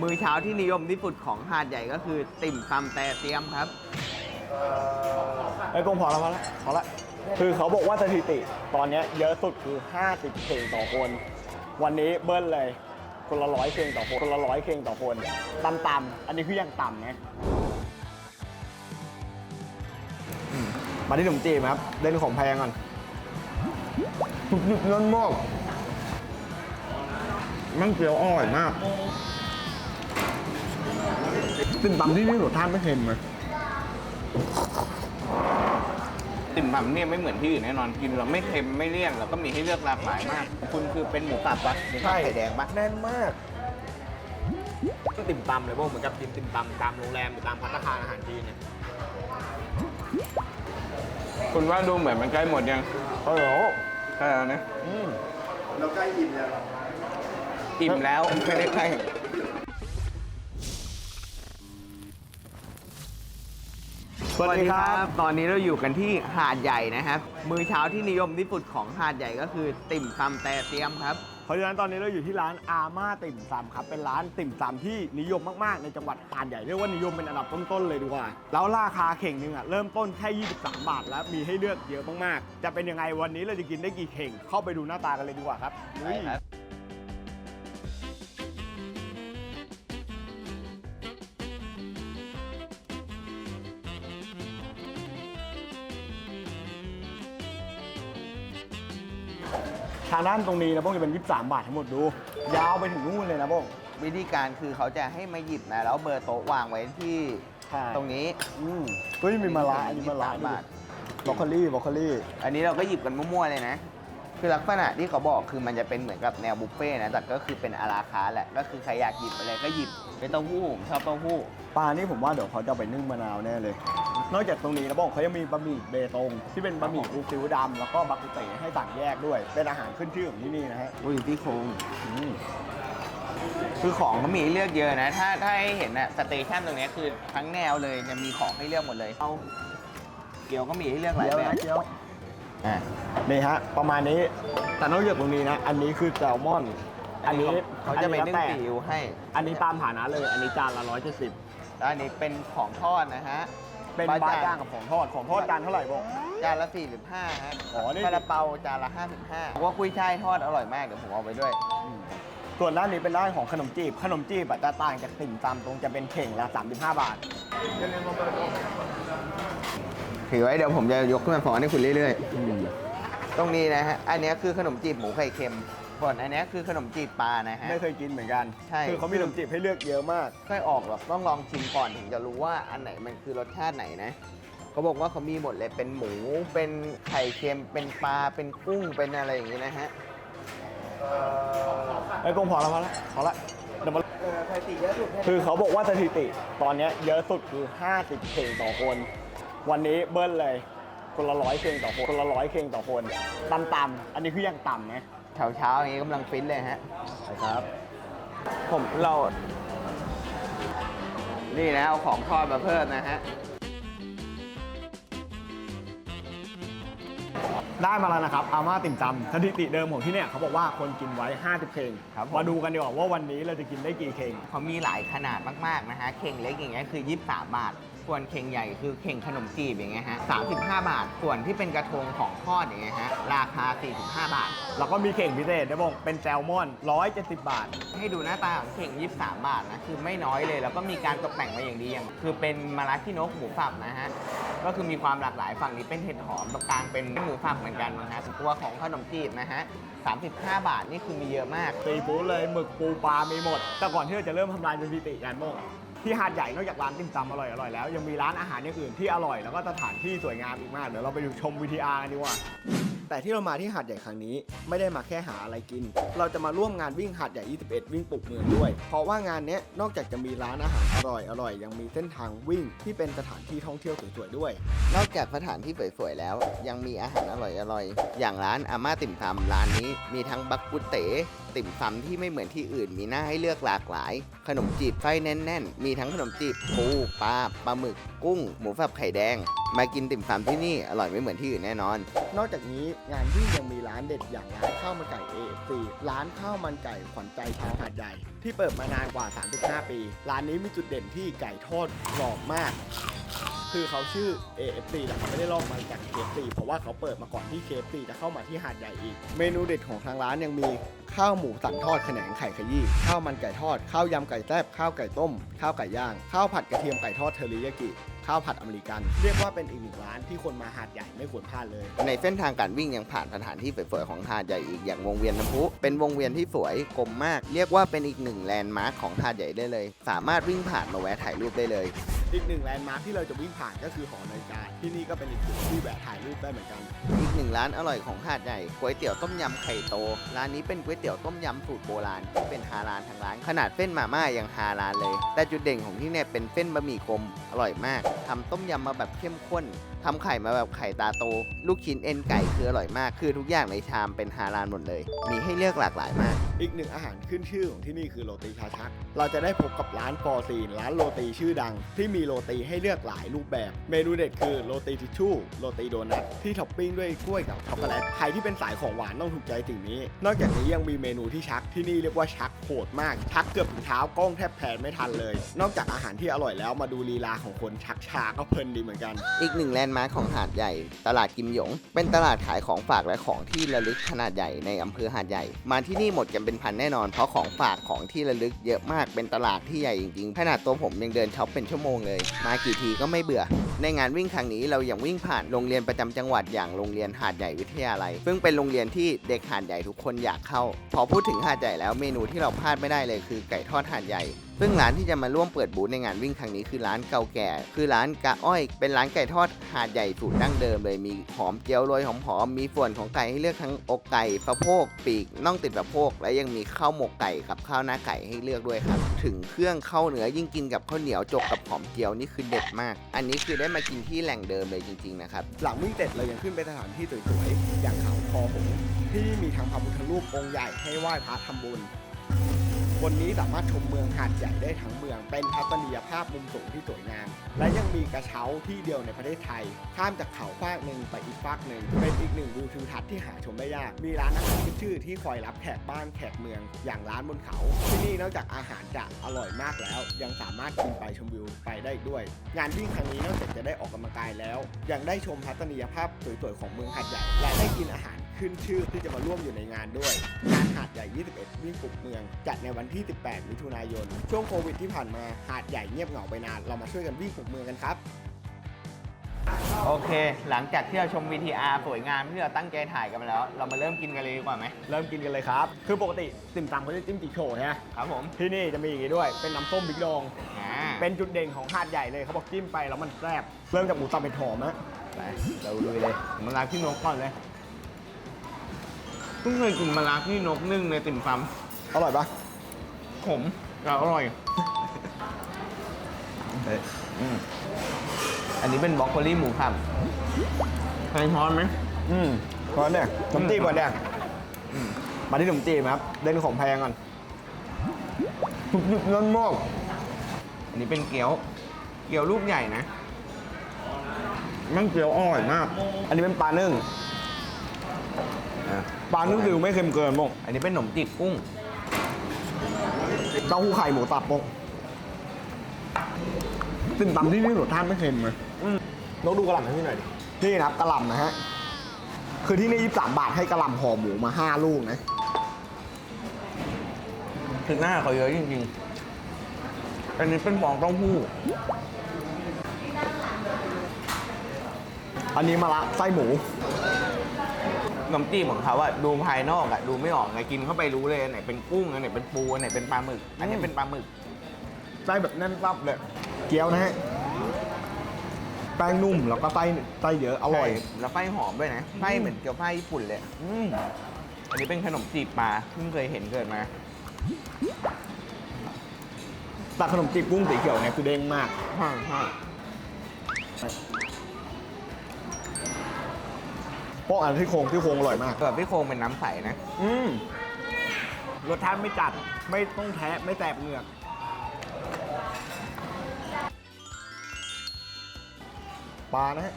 มื้อเช้าที่นิยมที่สุดของหาดใหญ่ก็คือ ติ่มซำแต่เตรียมครับ ไอ้ยกงพอแล้วพอแล้วพอแล้วคือเขาบอกว่าสถิติตอนเนี้ยเยอะสุดคือ 50เพลงต่อคน วันนี้เบิ้ลเลย คนละร้อยเพลงต่อคน คนละร้อยเพลงต่อคนต่ำๆอันนี้คือยังต่ำนะอืมมาที่ขนมจีบครับ เล่นของแพงก่อนยุบๆนั่นมากมันเกี๊ยวอร่อยมาก ติ่มตำที่นี่รสชาติไม่เค็มเลยติ่มซำเนี่ยไม่เหมือนที่อื่นแน่นอนกินแล้วไม่เค็มไม่เลี่ยนแล้วก็มีให้เลือกหลากหลายมาก คุณคือเป็นหมูสับปะหมูสับไข่แดงปะแน่นมากติ่มตำเลยพวกเหมือนกับกินติ่มตำตามโรงแรมหรือตามพัตตาคารอาหารจีนเนี่ยคุณว่าดูเหมือนมันใกล้หมดยังโอ้โหใช่แล้วนะอืมอิ่มแล้วไม่ได้ใกล้ สวัสดีครับ ตอนนี้เราอยู่กันที่หาดใหญ่นะครับ มื้อเช้าที่นิยมที่สุดของหาดใหญ่ก็คือติ่มซำแต่เตรียมครับ เพราะฉะนั้นตอนนี้เราอยู่ที่ร้านอาม่าติ่มซำครับ เป็นร้านติ่มซำที่นิยมมากๆ ในจังหวัดหาดใหญ่เรียกว่านิยมเป็นอันดับต้นๆเลยดีกว่า แล้วราคาเข่งหนึงอะเริ่มต้นแค่ 23 บาท แล้วมีให้เลือกเยอะมากๆ จะเป็นยังไงวันนี้เราจะกินได้กี่เข่ง เข้าไปดูหน้าตากันเลยดีกว่าครับไางด้านตรงนี้นะพวกจะเป็น 23 บาททั้งหมดดู ยาวไปถึงนู่นเลยนะพวก วิธีการคือเขาจะให้มาหยิบนะแล้วเบอร์โต๊ะวางไว้ที่ใช่ ตรงนี้ อืมเฮ้ยมีมะระอันนี้มะระ23บาท บรอกโคลี่บรอกโคลี่ อันนี้เราก็หยิบกันมั่วๆเลยนะ คือลักษณะที่เขาบอกคือมันจะเป็นเหมือนกับแนวบุฟเฟ่ต์นะ แต่ก็คือเป็นอาราคาร์ทแหละ ก็คือใครอยากหยิบอะไรก็หยิบ เป็นเต้าหู้ผมชอบเต้าหู้ ปลานี่ผมว่าเดี๋ยวเขาจะเอาไปนึ่งมะนาวแน่เลย นอกจากตรงนี้นะบอกเขายังมีบะหมี่เบตงที่เป็นบะหมี่ปูซิวดำแล้วก็บักกุเตให้สั่งแยกด้วย เป็นอาหารขึ้นชื่อของที่นี่นะฮะอุ้ยที่โครงอืมคือของเขามีให้เลือกเยอะนะ ถ้าถ้าให้เห็นอะสเตชันตรงเนี้ยคือทั้งแนวเลยจะมีของให้เลือกหมดเลยเอาเกี๊ยวก็มีให้เลือกหลายเกี๊ยวแบบนะเกี๊ยวอะ นี่ฮะ ประมาณนี้แต่นอกจากตรงนี้นะ อันนี้คือแซลมอน อันนี้เขาจะไปอันึ่งแล้วแต่ซีอิ๊วให้อันนี้ตามฐานะเลย อันนี้จานละร้อยเจ็ดสิบแล้วอันนี้เป็นของทอดนะฮะ เป็นบาจ้างกับของทอดของทอดจานเท่าไหร่บอก จานละ45ฮะอ๋อนี่ ซาลาเปาจานละ55ผมว่ากุ้ยช่ายทอดอร่อยมากเดี๋ยวผมเอาไปด้วย ส่วนด้านนี้เป็นด้านของขนมจีบ ขนมจีบอะจะต่างจากติ่มซำตรงจะเป็นเข่งละ35 บาท ถือไว้เดี๋ยวผมจะยกขึ้นมาฟ้อนให้คุณเรื่อยๆ ตรงนี้นะฮะ อันเนี้ยคือขนมจีบหมูไข่เค็ม ส่วนอันเนี้ยคือขนมจีบปลานะฮะ ไม่เคยกินเหมือนกัน ใช่ คือเขามีขนมจีบให้เลือกเยอะมาก ค่อยออกแบบต้องลองชิมก่อนถึงจะรู้ว่าอันไหนมันคือรสชาติไหนนะเขาบอกว่าเขามีหมดเลยเป็นหมู เป็นไข่เค็มเป็นปลาเป็นกุ้งเป็นอะไรอย่างงี้นะฮะไอ้ยกงพอแล้วพอแล้วพอแล้วเดี๋ยวมาเออไข่ตีเยอะสุดคือเขาบอกว่าสถิติ ตอนเนี้ยเยอะสุดคือ 50เพลงต่อคน วันนี้เบิ้ลเลย คนละร้อยเพลงต่อคนคนละร้อยเพลงต่อคนต่ำๆอันนี้คือยังต่ำนะ เช้าเช้าๆอย่างงี้กำลังฟิตเลยฮะครับ ผมเรา นี่นะเอาของทอดมาเพิ่มนะฮะ ได้มาแล้วนะครับอาม่าติ่มซำสถิติเดิมของที่เนี่ยเขาบอกว่าคนกินไว้ 50เพลงครับผม มาดูกันดีกว่าว่าวันนี้เราจะกินได้กี่เพลงเขามีหลายขนาดมาก ๆ นะฮะ เข่งเล็กอย่างเงี้ยคือ 23 บาท ส่วนเข่งใหญ่คือเข่งขนมจีบอย่างเงี้ยฮะ35 บาท ส่วนที่เป็นกระทงของทอดอย่างเงี้ยฮะราคา 45 บาท แล้วก็มีเข่งพิเศษได้บอกเป็นแซลมอน 170 บาท ให้ดูหน้าตาของเข่ง 23 บาทนะคือไม่น้อยเลย แล้วก็มีการตกแต่งมาอย่างดีอย่างคือเป็นมะระขี้นกหมูสับนะฮะก็คือมีความหลากหลายฝั่งนี้เป็นเห็ดหอมตรงกลางเป็นหมูสับเหมือนกันนะฮะตัวของขนมจีบนะฮะ35 บาทนี่คือมีเยอะมากซีฟู้ดเลยหมึกปูปลามีหมด แต่ก่อนที่เราจะเริ่มทำลายสถิติกันโมง ที่หาดใหญ่นอกจากร้านติ่มซำอร่อยอร่อยแล้ว ยังมีร้านอาหารอย่างอื่นที่อร่อยแล้วก็สถานที่สวยงามอีกมากเดี๋ยวเราไปดูชมวิทีอาร์กันดีกว่าแต่ที่เรามาที่หาดใหญ่ครั้งนี้ ไม่ได้มาแค่หาอะไรกิน เราจะมาร่วมงานวิ่งหาดใหญ่ 21 วิ่งปลุกเมืองด้วย เพราะว่างานนี้นอกจากจะมีร้านอาหารอร่อยอร่อยยังมีเส้นทางวิ่งที่เป็นสถานที่ท่องเที่ยวสวยๆด้วย นอกจากสถานที่สวยๆแล้ว ยังมีอาหารอร่อยๆอย่างร้านอาม่าติ่มซำร้านนี้มีทั้งบักกุเต๋ ติ่มซำที่ไม่เหมือนที่อื่นมีหน้าให้เลือกหลากหลาย ขนมจีบไส้แน่น ๆ มีทั้งขนมจีบปูปลาปลาหมึก กุ้ง หมูสับไข่แดง มากินติ่มซำที่นี่อร่อยไม่เหมือนที่อื่นแน่นอน นอกจากนี้งานวิ่งยังมีร้านเด็ดอย่างร้านข้าวมันไก่ AFC ร้านข้าวมันไก่ขวัญใจชาวหาดใหญ่ที่เปิดมานานกว่า 35 ปี ร้านนี้มีจุดเด่นที่ไก่ทอดกรอบมาก คือเขาชื่อ AFC แต่เขาไม่ได้ลอกมาจาก KFC เพราะว่าเขาเปิดมาก่อนที่ KFC จะเข้ามาที่หาดใหญ่อีก เมนูเด็ดของทางร้านยังมีข้าวหมูสันทอดแขนงไข่ขยี้ข้าวมันไก่ทอด ข้าวยำไก่แซ่บข้าวไก่ต้ม ข้าวไก่ย่าง ข้าวผัดกระเทียมไก่ทอดเทอริยากิข้าวผัดอเมริกัน เรียกว่าเป็นอีกหนึ่งร้านที่คนมาหาดใหญ่ไม่ควรพลาดเลย ในเส้นทางการวิ่งยังผ่านสถานที่สวยๆของหาดใหญ่อีกอย่างวงเวียนน้ำพุเป็นวงเวียนที่สวยกลมมาก เรียกว่าเป็นอีกหนึ่งแลนด์มาร์คของหาดใหญ่ได้เลย สามารถวิ่งผ่านมาแวะถ่ายรูปได้เลยอีกหนึ่งแลนด์มาร์คที่เราจะวิ่งผ่านก็คือหอนาฬิกาที่นี่ก็เป็นอีกจุดที่แวะถ่ายรูปได้เหมือนกัน อีกหนึ่งร้านอร่อยของหาดใหญ่ก๋วยเตี๋ยวต้มยำไข่โต ร้านนี้เป็นก๋วยเตี๋ยวต้มยำสูตรโบราณที่เป็นฮาลาลทางร้าน ขนาดเส้นมาม่ายังฮาลาลเลย แต่จุดเด่นของที่เนี่ยเป็นเส้นบะหมี่กลมอร่อยมากทำต้มยำมาแบบเข้มข้นทำไข่มาแบบไข่ตาโต ลูกชิ้นเอ็นไก่คืออร่อยมาก คือทุกอย่างในชามเป็นฮาลาลหมดเลย มีให้เลือกหลากหลายมาก อีกหนึ่งอาหารขึ้นชื่อของที่นี่คือโรตีชาชัก เราจะได้พบกับร้านฟอร์ซีนร้านโรตีชื่อดังที่มีโรตีให้เลือกหลายรูปแบบ เมนูเด็ดคือโรตีทิชชู่โรตีโดนัทที่ท็อปปิ้งด้วยกล้วยกับช็อกโกแลตใครที่เป็นสายของหวานต้องถูกใจสิ่งนี้ นอกจากนี้ยังมีเมนูที่ชักที่นี่เรียกว่าชักโหดมาก ชักเกือบถึงเท้ากล้องแทบแผนไม่ทันเลย นอกจากอาหารที่อร่อยแล้วมาดูลีลาของคนชักชาก็เพลินดีเหมือนกัน อีกหนึ่งแลนด์มาร์คของหาดใหญ่ ตลาดกิมหยง เป็นตลาดขายของฝากและของที่ระลึกขนาดใหญ่ในอำเภอหาดใหญ่ มาที่นี่หมดกันเป็นพันแน่นอน เพราะของฝากของที่ระลึกเยอะมากเป็นตลาดที่ใหญ่จริงๆขนาดตัวผมยังเดินช็อปเป็นชั่วโมงเลย มากี่ทีก็ไม่เบื่อ ในงานวิ่งครั้งนี้เรายังวิ่งผ่านโรงเรียนประจำจังหวัดอย่างโรงเรียนหาดใหญ่วิทยาลัย ซึ่งเป็นโรงเรียนที่เด็กหาดใหญ่ทุกคนอยากเข้า พอพูดถึงหาดใหญ่แล้วเมนูที่เราพลาดไม่ได้เลยคือไก่ทอดหาดใหญ่ ซึ่งร้านที่จะมาร่วมเปิดบูธในงานวิ่งครั้งนี้คือร้านเก่าแก่ คือร้านกะอ้อย เป็นร้านไก่ทอดหาดใหญ่สูตรดั้งเดิมเลยมีหอมเจียวโรยหอมๆมมีส่วนของไก่ให้เลือกทั้งอกไก่สะโพกปีกน่องติดสะโพก และยังมีข้าวหมกไก่กับข้าวหน้าไก่ให้เลือกด้วยครับ ถึงเครื่องเข้าเนื้อยิ่งกินกับข้าวเหนียวจกกับหอมเจียวนี่คือเด็ดมาก อันนี้คือได้มากินที่แหล่งเดิมเลยจริงๆนะครับหลังวิ่งเสร็จเรายังขึ้นไปสถานที่สวยๆอย่างเขาคอหงที่มีทั้งพระพุทธรูปองค์ใหญ่ให้ไหว้พระทำบุญ บนนี้สามารถชมเมืองหาดใหญ่ได้ทั้งเมือง เป็นทัศนียภาพมุมสูงที่สวยงาม และยังมีกระเช้าที่เดียวในประเทศไทย ข้ามจากเขาฟากหนึ่งไปอีกฟากหนึ่ง เป็นอีกหนึ่งวิวทิวทัศน์ที่หาชมได้ยาก มีร้านอาหารชื่อที่คอยรับแขกบ้านแขกเมือง อย่างร้านบนเขา ที่นี่นอกจากอาหารจะอร่อยมากแล้ว ยังสามารถกินไปชมวิวไปได้อีกด้วย งานวิ่งครั้งนี้นอกจากจะได้ออกกำลังกายแล้ว ยังได้ชมทัศนียภาพสวยๆของเมืองหาดใหญ่ และได้กินอาหาร ขึ้นชื่อที่จะมาร่วมอยู่ในงานด้วยงานหาดใหญ่ 21 วิ่งปลุกเมือง จัดในวันที่ 18 มิถุนายน ช่วงโควิดที่ผ่านมาหาดใหญ่เงียบเหงาไปนาน เรามาช่วยกันวิ่งปลุกเมืองกันครับโอเค หลังจากที่เราชม VTR สวยงามที่เราตั้งใจถ่ายกันมาแล้ว เรามาเริ่มกินกันเลยดีกว่าไหมเริ่มกินกันเลยครับ คือปกติติ่มซำเขาจะจิ้มจีโฉใช่ไหมครับผมที่นี่จะมีอย่างนี้ด้วย เป็นน้ำส้มพริกดอง อ่าเป็นจุดเด่นของหาดใหญ่เลยเขาบอกจิ้มไปแล้วมันแซ่บเริ่มจากหมูสับเป็นหอมนะไปเราลุยเลยมาลาพี่นกก่อนเลยเพิ่งเคยกินมาลาพี่นกนึ่งในติ่มซอร่อยปะำขมแต่อร่อยอืมอันนี้เป็นบรอกโคลีหมูสับใส่ช้อนไหม อืมก่อนเนี่ยขนมจีบก่อนเนี่ยอืมมาที่ขนมจีบครับ เล่นของแพงก่อนทุกยุคเงินมากอันนี้เป็นเกี๊ยว เกี๊ยวลูกใหญ่นะมันเกี๊ยวอร่อยมาก อันนี้เป็นปลานึ่งอะ ปลานึ่งคือไม่เค็มเกินมงอันนี้เป็นขนมจีบกุ้งเต้าหู้ไข่หมูตับมงติ่มตำที่นี่รสชาติไม่เค็มเลยลองดูกระหล่ำให้พี่หน่อยดินี่นะครับกระหล่ำนะฮะคือที่นี่23บาทให้กระหล่ำห่อหมูมา5ลูกนะคือหน้าเขาเยอะจริงๆ อันนี้เป็นฟองเต้าหู้ อันนี้มาละไส้หมูข นมจีบของเขาอะดูภายนอกอะดูไม่ออกเลยกินเข้าไปรู้เลยอันไหนเป็นกุ้งอันไหนเป็นปูอันไหนเป็นปลาหมึก อันนี้เป็นปลาหมึกไส้แบบแน่นตับเลยเกี๊ยวนะฮะแป้งนุ่มแล้วก็ไส้ไส้เยอะอร่อยใช่แล้วไส้หอมด้วยนะไส้เหมือนเกี๊ยวไส้ญี่ปุ่นเลยอืมอันนี้เป็นขนมจีบปลาเพิ่งเคยเห็นเกิดมาแต่ขนมจีบกุ้งสีเขียวเนี่ยคือเด้งมากใช่ใช่ พวกอันที่โครงที่โครงอร่อยมาก แบบพี่โครงเป็นน้ำใสนะ อืมรสชาติไม่จัด ไม่ต้องแท้ไม่แสบเหงือก ปลานะฮะ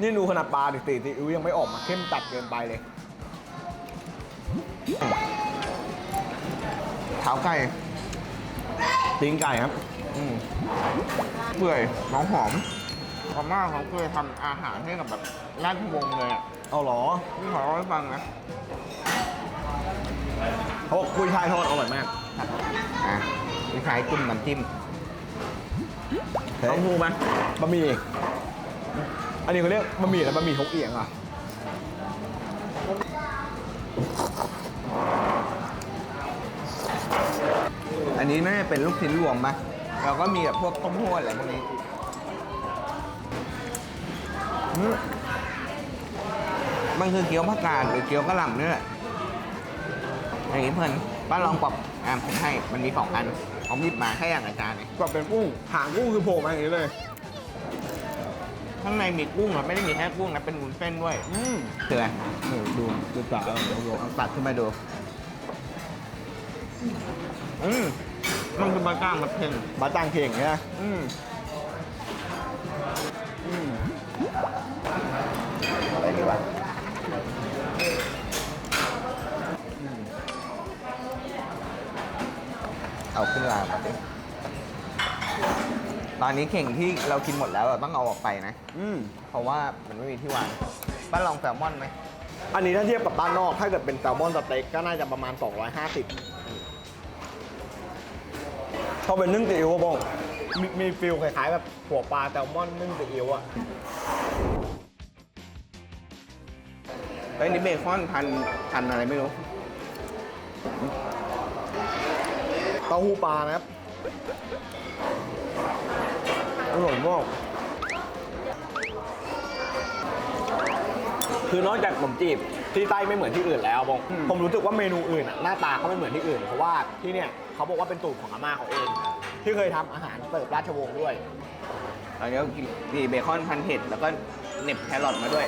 นี่ดูขนาดปลาดิตีซีอิ๊วยังไม่ออกมาเข้มจัดเกินไปเลย เท้าไก่ตีนไก่ครับ อืมเปื่อยหอมหอม พม่าเขาเคยทำอาหารให้กับแบบราชวงศ์เลยอะเอาเหรอนี่ขอเล่าให้ฟังนะเขาบอกกุยช่ายทอดอร่อยมากอะนี่คล้ายจุ่มน้ำจิ้มเต้าหู้ไหมบะหมี่อันนี้เขาเรียกบะหมี่อะไรบะหมี่ฮกเอียงอะอันนี้น่าจะเป็นลูกชิ้นรวมปะแล้วก็มีแบบพวกต้มโพดอะไรพวกนี้อื มมันคือเกี๊ยวผักกาดหรือเกี๊ยวกระหล่ำนี่แหละอย่างนี้เพื่อนป้าลองปรับอ่าผมให้มันมีสองอันผมหยิบมาแค่อย่างอาจารย์เนี่ยก็เป็นกุ้งหางกุ้งคือโผล่มาอย่างนี้เลย ข้างในมีกุ้งอะไม่ได้มีแค่กุ้งนะเป็นวุ้นเส้นด้วยอืมเตือนนี่ดูดูตาเออดูลองตัดขึ้นมาดูอืมมันคือบะก้างมะเพ็งบาจางเข่งเนี่ยอืม เอาขึ้นรางมาดิตอนนี้เข่งที่เรากินหมดแล้วอะต้องเอาออกไปนะ อืม เพราะว่ามันไม่มีที่วางป้าลองแซลมอนไหมอันนี้ถ้าเทียบกับบ้านนอก ถ้าเกิดเป็นแซลมอนสเต็กก็น่าจะประมาณ 250เขาเป็นนึ่งซีอิ๊วอะบงมีมีฟิลคล้ายๆแบบหัวปลาแซลมอนนึ่งซีอิ๊วอะไอ้ยนี่เบคอนพันพันอะไรไม่รู้ เต้าหู้ปลานะครับอร่อยมากคือนอกจากขนมจีบที่ใต้ไม่เหมือนที่อื่นแล้วบงอืมผมรู้สึกว่าเมนูอื่นอะหน้าตาเขาไม่เหมือนที่อื่น เพราะว่าที่เนี่ยเขาบอกว่าเป็นสูตรของอาม่าเขาเอง ที่เคยทำอาหารเสิร์ฟราชวงศ์ด้วยตอนนี้ก็กินมีเบคอนพันเห็ดแล้วก็เหน็บแครอทมาด้วย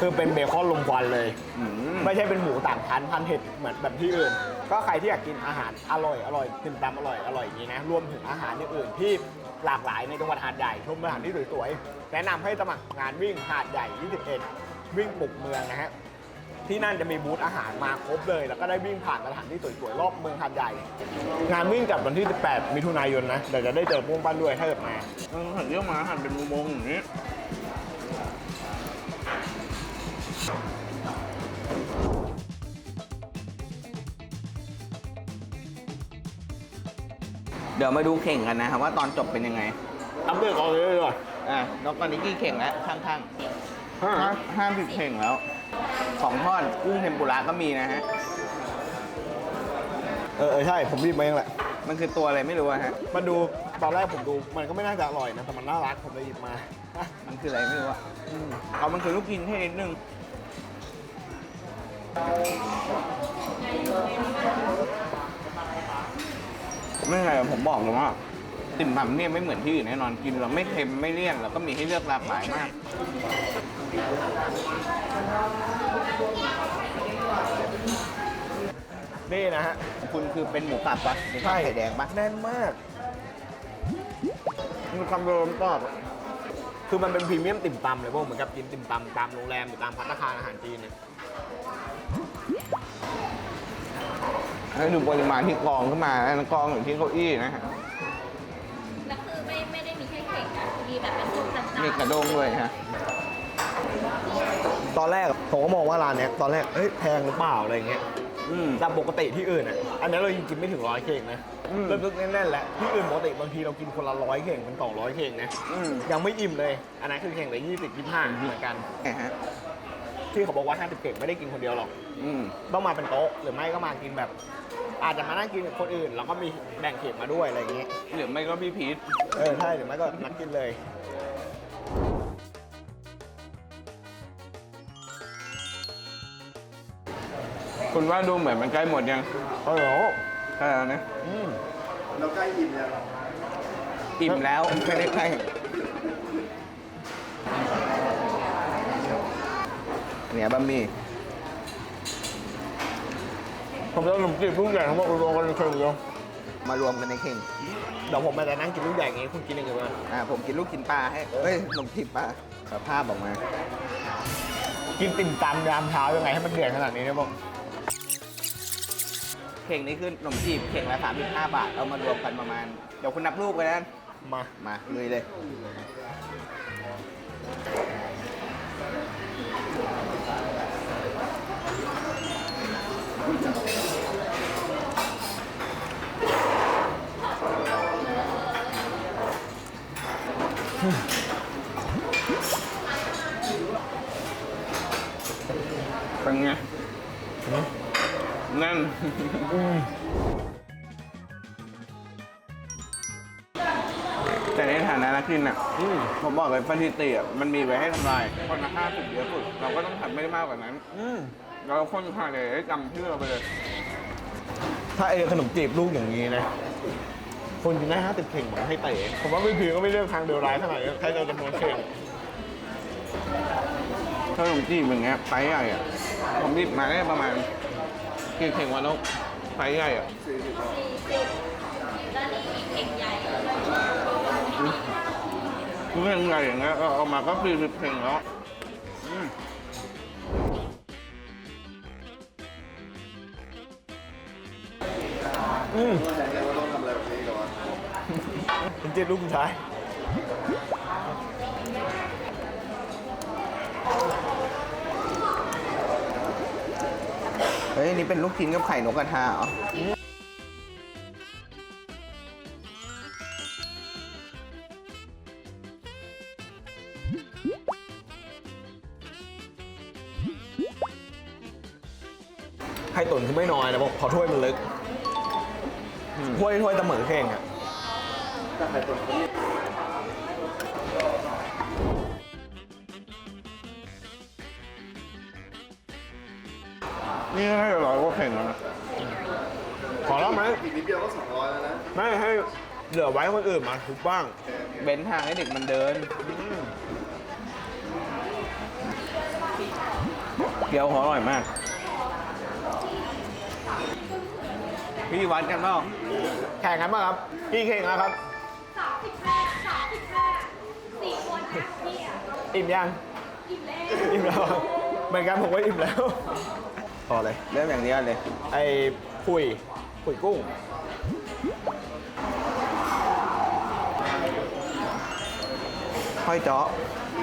คือเป็นเบคอนลมควันเลย อืม ไม่ใช่เป็นหมูต่างชั้นพันเห็ดเหมือนแบบที่อื่น ก็ใครที่อยากกินอาหารอร่อยอร่อยติ่มซำอร่อยอร่อยอย่างนี้นะรวมถึงอาหารอย่างอื่นที่หลากหลายในจังหวัดหาดใหญ่ชมสถานที่สวยๆแนะนำให้สมัครงานวิ่งหาดใหญ่ 21 วิ่งปลุกเมืองนะฮะที่นั่นจะมีบูธอาหารมาครบเลย แล้วก็ได้วิ่งผ่านสถานที่สวยๆรอบเมืองหาดใหญ่ งานวิ่งจัดวันที่ 18 มิถุนายนนะเดี๋ยวจะได้เจอพวงปั้นด้วยถ้าเกิดมา มันหันเรื่องมาหันเป็นมุมมองอย่างนี้ เดี๋ยวมาดูเข่งกันนะครับว่าตอนจบเป็นยังไงอัปเดตก่อนเลยดีกว่าอะนกตอนนี้กี่เข่งแล้วข้างห้าๆห้าห้าสิบเข่งแล้วสองทอดกุ้งเทมปุระก็มีนะฮะเออเออใช่ ผมรีบมาเองแหละ มันคือตัวอะไรไม่รู้อะฮะมาดูตอนแรกผมดูมันก็ไม่น่าจะอร่อยนะ แต่มันน่ารักผมเลยหยิบมามันคืออะไรไม่รู้อะเอามันคือลูกกินให้นิดนึง ไม่ไงผมบอกเลยว่าติ่มซำเนี่ยไม่เหมือนที่อื่นแน่นอนกินเราไม่เค็มไม่เลี่ยนแล้วก็มีให้เลือกหลากหลายมากนี่นะฮะคุณคือเป็นหมูสับปะหมูสับไข่แดงปะแน่นมากมีคำเดิมก็คือมันเป็นพรีเมียมติ่มตำเลยพวกเหมือนกับกินติ่มตำตามโรงแรมหรือตามพัตตาคารอาหารจีนเนี่ย ให้ดูปริมาณที่กรองขึ้นมาแล้วกรองอยู่ที่เก้าอี้นะฮะแล้วคือไม่ไม่ได้มีแค่เข่งนะมีแบบเป็นพวกต่างๆมีกระด้งด้วยฮะตอนแรกผมก็มองว่าร้านเนี้ยตอนแรกเอ้ยแพงหรือเปล่าอะไรเงี้ยอืม แต่ปกติที่อื่นอะอันนี้เรายังกินไม่ถึงร้อยเข่งนะอืม เริ่มลึกแน่นๆแล้วที่อื่นปกติบางทีเรากินคนละร้อยเข่งเป็นสองร้อยเข่งนะอืมยังไม่อิ่มเลย อันนั้นคือเข่งละยี่สิบยี่ห้าเหมือนกันไงฮะ ที่เขาบอกว่าห้าสิบเข่งไม่ได้กินคนเดียวหรอก อืม ต้องมาเป็นโต๊ะหรือไม่ก็มากินแบบ อาจจะมานั่งกินกับคนอื่น แล้วก็มีแบ่งเข่งมาด้วยอะไรอย่างเงี้ยหรือไม่ก็พี่พีทเออใช่หรือไม่ก็นัดกินเลย คุณว่าดูเหมือนมันใกล้หมดยังเออใกล้แล้วนะอืมอิ่มแล้วไม่ได้ใกล้ เนี่ยบะหมี่ผมจะเอาขนมจีบลูกใหญ่ทั้งหมดรวมกันในเข่งเดียวมารวมกันในเข่งเดี๋ยวผมมาจะนั่งกินลูกใหญ่อย่างงี้คุณกินอย่างอื่นมาอ่าผมกินลูกกินปลาให้เฮ้ยขนมจีบปลาสภาพออกมา กินติ่มซำยามเช้ายังไงให้มันเดือดขนาดนี้เนี่ยบอกเข่งนี้คือขนมจีบเข่งละ35บาทเอามารวมกันประมาณเดี๋ยวคุณนับลูกไปนะมามาลุยเลย เป็นไงนั่น แต่ในฐานะนักกินอะอืมผมบอกเลยสถิติอะมันมีไว้ให้ทำลาย คนละห้าสิบเยอะสุด เราก็ต้องทำไม่ได้มากกว่านั้นอืม เราคนผ่านเลยให้จำชื่อเราไปเลย ถ้าไอ้ขนมจีบลูกอย่างนี้นะ คนกินได้ห้าสิบเข่งเหมือนให้เตะผมว่าพี่พีก็ไม่เลือกทางเดียวร้ายขนาดนี้แค่เราจำนวนเข่งถ้าขนมจีบอย่างเงี้ยไซส์ใหญ่อะผมหยิบมาได้ประมาณกี่เข่งวันแล้วไซส์ใหญ่อะสี่สิบแล้วนี่มีเข่งใหญ่คือเข่งใหญ่อย่างเงี้ยก็เอามาก็สี่สิบเข่งแล้ว อืมขนมจีบลูกสุดท้ายเฮ้ยอันนี่เป็นลูกชิ้นกับไข่นกกระทาเหรอให้ตุ่นคือไม่น้อยนะบอกพอถ้วย อไว้ให้คนอื่นมาทุกบ้างเบ้นทางให้เด็กมันเดินเกี๊ยวเขาอร่อยมาก พี่วัดกันเปล่าแข่งกันป่ะครับ พี่เข่งแล้วครับสามสิบห้าสามสิบห้าสี่คนนะพี่อะอิ่มยัง อิ่มแล้วอิ่มแล้วครับเหมือนกันผมก็อิ่มแล้ว พอเลย เริ่มอย่างเดียวเลย ไอ้คุยคุยกุ้ง ค่อยเจาะ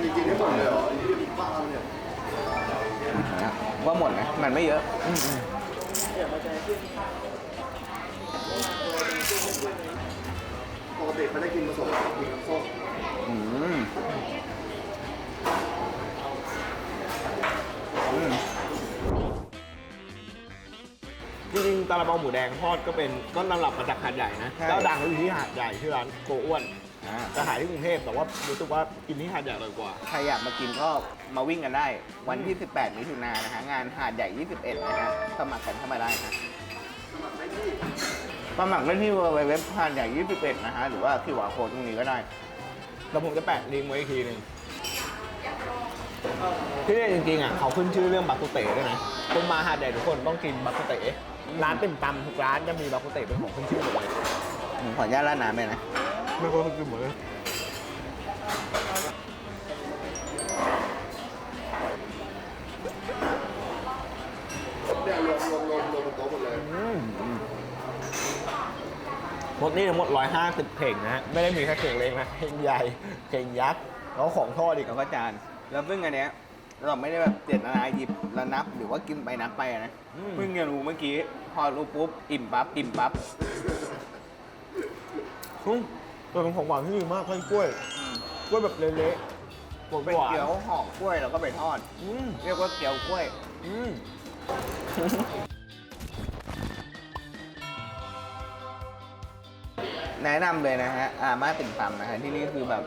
มีกินให้หมดเลยเหรออีกบ้าเนี่ยว่าหมดไหมมันไม่เยอะปกติเขาได้กินผสมกับกินน้ำส้มอืมอืมจริงๆตาลาเปาหมูแดงทอดก็เป็นต้นตำรับมาจากหาดใหญ่นะเจ้าดังเขาอยู่ที่หาดใหญ่ชื่อร้านโกอ้วน อ่าจะขายที่กรุงเทพแต่ว่ารู้สึกว่ากินที่หาดใหญ่อร่อยกว่า ใครอยากมากินก็มาวิ่งกันได้ วันที่ 18 มิถุนายนนะฮะ งานหาดใหญ่ 21 นะฮะ สมัครกันเข้ามาได้นะสมัครได้ที่เว็บหาดใหญ่ 21 นะฮะ หรือว่าที่วาโค้ดตรงนี้ก็ได้ แล้วผมจะแปะลิงก์ไว้อีกทีหนึ่งที่นี่จริงๆอะเขาขึ้นชื่อเรื่องบักกุเต๋ด้วยนะคนมาหาดใหญ่ทุกคนต้องกินบักกุเต๋ร้านติ่มตำทุกร้านจะมีบักกุเต๋เป็นของขึ้นชื่อหมดเลยผมขออนุญาตร้านน้ำเลยนะ ไม่ก็กินหมดเลยเนี่ยรวมรวมรวมรวมบนโต๊ะหมดเลยหมดนี่ทั้งหมด 150 เข่งนะฮะไม่ได้มีแค่เข่งเล็กนะเข่งใหญ่เข่งยักษ์แล้วของทอดอีกแล้วก็จานแล้วซึ่งอันเนี้ยเราไม่ได้แบบเจตนาหยิบแล้วนับหรือว่ากินไปนับไปอะนะอืมเพิ่งจะรู้เมื่อกี้ พอรู้ปุ๊บ อิ่มปั๊บอิ่มปั๊บ อืมตัวเป็นของหวานที่ดีมากเพื่อนกล้วยกล้วยแบบเละๆหวานเป็นหวานเกี๊ยวห่อกล้วยแล้วก็ไปทอด อืมเรียกว่าเกี๊ยวกล้วย อืมแนะนำเลยนะฮะอาม่าติ่มซำนะฮะที่นี่คือแบบ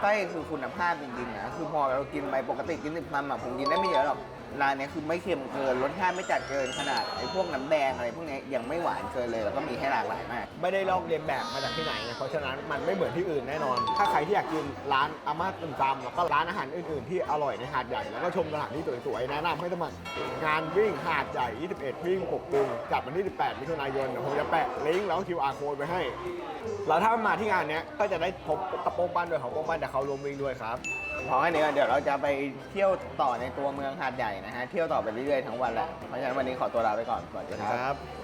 ไส้คือคุณภาพจริงๆนะคือพอเรากินไปปกติกินติ่มซำอะผมกินได้ไม่เยอะหรอก ร้านเนี้ยคือไม่เค็มเกินรสชาติไม่จัดเกินขนาดไอ้พวกน้ำแดงอะไรพวกเนี้ยยังไม่หวานเกินเลยแล้วก็มีให้หลากหลายมาก ไม่ได้ลอกเลียนแบบมาจากที่ไหนเพราะฉะนั้นมันไม่เหมือนที่อื่นแน่นอน ถ้าใครที่อยากกินร้านอาม่าตึมตำแล้วก็ร้านอาหารอื่นๆที่อร่อยในหาดใหญ่แล้วก็ชมสถานที่สวยๆแนะนำให้สมัครงานวิ่งหาดใหญ่ 21 วิ่งปกปุงจัดวันที่ 18 มิถุนายนเดี๋ยวผมจะแปะลิงก์แล้วก็ QR code ไว้ให้ แล้วถ้ามาที่งานเนี้ยก็จะได้พบกับโป้งปั้นด้วยของโป้งปั้นแต่เขารวมวิ่งด้วยครับ พอแค่นี้ก่อนเดี๋ยวเราจะไปเที่ยวต่อในตัวเมืองหาดใหญ่นะฮะ เที่ยวต่อไปเรื่อยๆทั้งวันแหละ เพราะฉะนั้นวันนี้ขอตัวลาไปก่อนสวัสดีครับ ครับ